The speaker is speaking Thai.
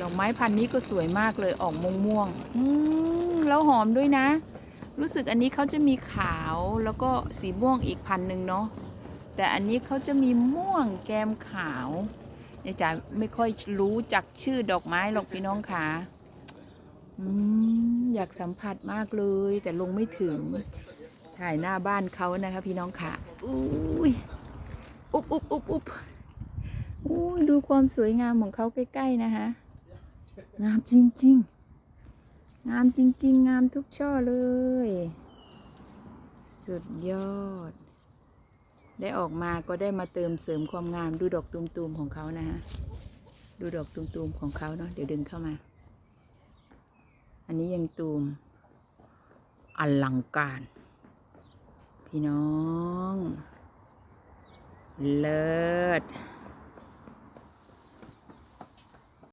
ดอกไม้พันนี้ก็สวยมากเลยออกม่วงม่วงอืมแล้วหอมด้วยนะ รู้สึกอันนี้เขาจะมีขาวแล้วก็สีม่วงอีกพันหนึ่งเนาะแต่อันนี้เขาจะมีม่วงแกมขาวยายจ๋าไม่ค่อยรู้จักชื่อดอกไม้หรอกพี่น้องค่ะอืมอยากสัมผัสมากเลย แต่ลงไม่ถึง ถ่ายหน้าบ้านเขานะคะพี่น้องค่ะอุ้ยอุ๊บอุ๊บอุ๊บอุ๊บอุ้ยดูความสวยงามของเขาใกล้ ๆ นะคะ งามจริง ๆ งามจริง ๆ งามทุกช่อเลย สุดยอด ได้ออกมาก็ได้มาเติมเสริมความงามดูดอกตูมๆของเขานะฮะ ดูดอกตูมๆของเขาเนาะเดี๋ยวดึงเข้ามา อันนี้ยังตูมอลังการ พี่น้อง เลิศ